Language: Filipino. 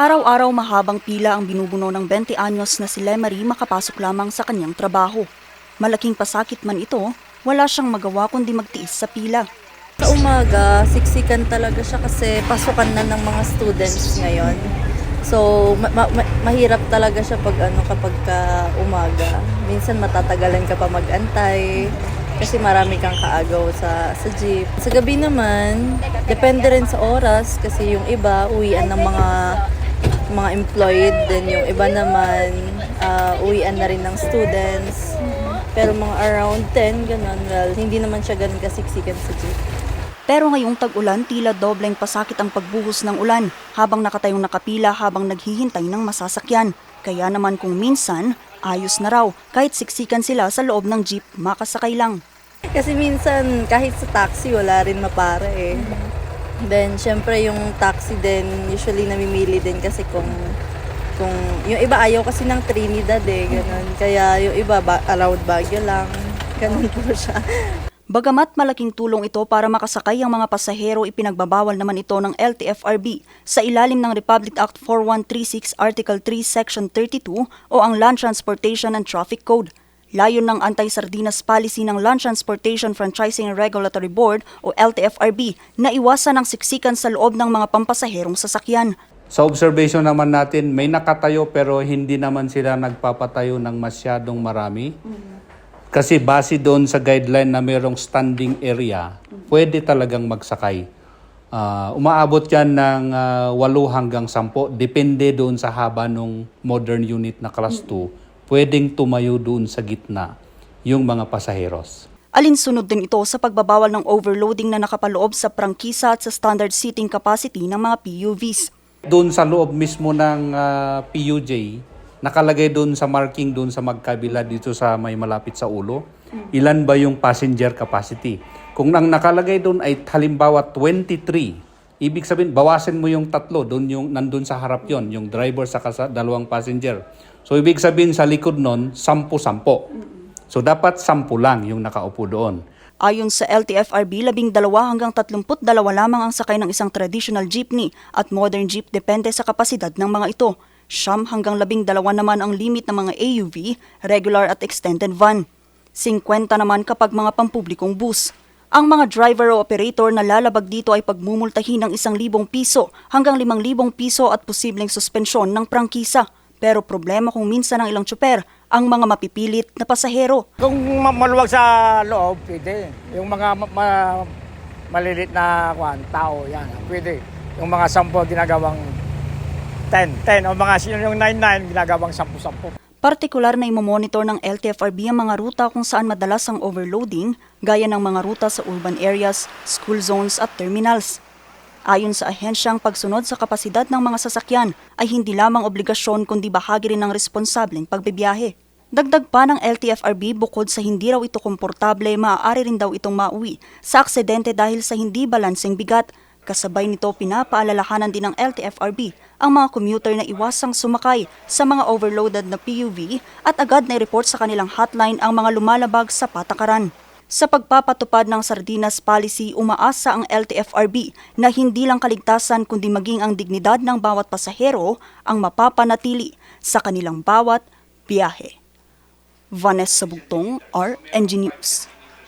Araw-araw mahabang pila ang binubuno ng 20 anyos na si Lemery makapasok lamang sa kanyang trabaho. Malaking pasakit man ito, wala siyang magawa kundi magtiis sa pila. Sa umaga, siksikan talaga siya kasi pasukan na ng mga students ngayon. So, ma- ma- ma- mahirap talaga siya pag ano kapag ka umaga. Minsan matatagalan ka pa magantay kasi marami kang kaagaw sa sa jeep. Sa gabi naman, depende rin sa oras kasi yung iba uwian ng mga mga employed, then yung iba naman ah, uwian na rin ng students. Pero mga around 10, ganun, well, hindi naman siya ganun kasiksikan sa jeep. Pero ngayong tag-ulan, tila dobleng pasakit ang pagbuhos ng ulan habang nakatayong nakapila habang naghihintay ng masasakyan. Kaya naman kung minsan, ayos na raw kahit siksikan sila sa loob ng jeep makasakay lang. Kasi minsan, kahit sa taxi, wala rin mapara eh. Then, syempre, yung taxi din, usually namimili din kasi kung kung yung iba ayaw kasi ng Trinidad eh, ganun. Kaya yung iba ba, around Baguio lang. Ganun po siya. Bagamat malaking tulong ito para makasakay ang mga pasahero, ipinagbabawal naman ito ng LTFRB sa ilalim ng Republic Act 4136 Article 3 Section 32 o ang Land Transportation and Traffic Code. Layon ng Anti-Sardinas Policy ng Land Transportation Franchising and Regulatory Board o LTFRB na iwasan ang siksikan sa loob ng mga pampasaherong sasakyan. Sa observation naman natin, may nakatayo pero hindi naman sila nagpapatayo ng masyadong marami. Kasi base doon sa guideline na mayroong standing area, pwede talagang magsakay. Ah, umaabot yan ng ah, 8 hanggang 10, depende doon sa haba ng modern unit na class 2, pwedeng tumayo doon sa gitna yung mga pasaheros. Alinsunod din ito sa pagbabawal ng overloading na nakapaloob sa prangkisa at sa standard seating capacity ng mga PUVs. Doon sa loob mismo ng ah, PUJ, nakalagay doon sa marking doon sa magkabila dito sa may malapit sa ulo, ilan ba yung passenger capacity. Kung ang nakalagay doon ay halimbawa 23, ibig sabihin bawasan mo yung tatlo, doon yung nandun sa harap yon, yung driver sa kasa, dalawang passenger. So ibig sabihin sa likod noon, sampu-sampo. So dapat sampu lang yung nakaupo doon. Ayon sa LTFRB, labing dalawa hanggang 32 lamang ang sakay ng isang traditional jeepney at modern jeep depende sa kapasidad ng mga ito. Siyam hanggang labing dalawa naman ang limit ng mga AUV, regular at extended van. 50 naman kapag mga pampublikong bus. Ang mga driver o operator na lalabag dito ay pagmumultahin ng isang libong piso hanggang limang libong piso at posibleng suspensyon ng prangkisa. Pero problema kung minsan ang ilang tsuper ang mga mapipilit na pasahero. Kung ma- maluwag sa loob, pwede. Yung mga ma- ma- malilit na kwan, tao, yan, pwede. Yung mga sampo ginagawang 10, 10. O mga sino yung 9, 9, ginagawang 10, 10. Partikular na imomonitor ng LTFRB ang mga ruta kung saan madalas ang overloading, gaya ng mga ruta sa urban areas, school zones at terminals. Ayon sa ahensyang pagsunod sa kapasidad ng mga sasakyan ay hindi lamang obligasyon kundi bahagi rin ng responsableng pagbibiyahe. Dagdag pa ng LTFRB bukod sa hindi raw ito komportable, maaari rin daw itong mauwi sa aksidente dahil sa hindi balanseng bigat. Kasabay nito pinapaalalahanan din ng LTFRB ang mga commuter na iwasang sumakay sa mga overloaded na PUV at agad na i-report sa kanilang hotline ang mga lumalabag sa patakaran. Sa pagpapatupad ng Sardinas Policy, umaasa ang LTFRB na hindi lang kaligtasan kundi maging ang dignidad ng bawat pasahero ang mapapanatili sa kanilang bawat biyahe. Vanessa Bugtong, RNG News.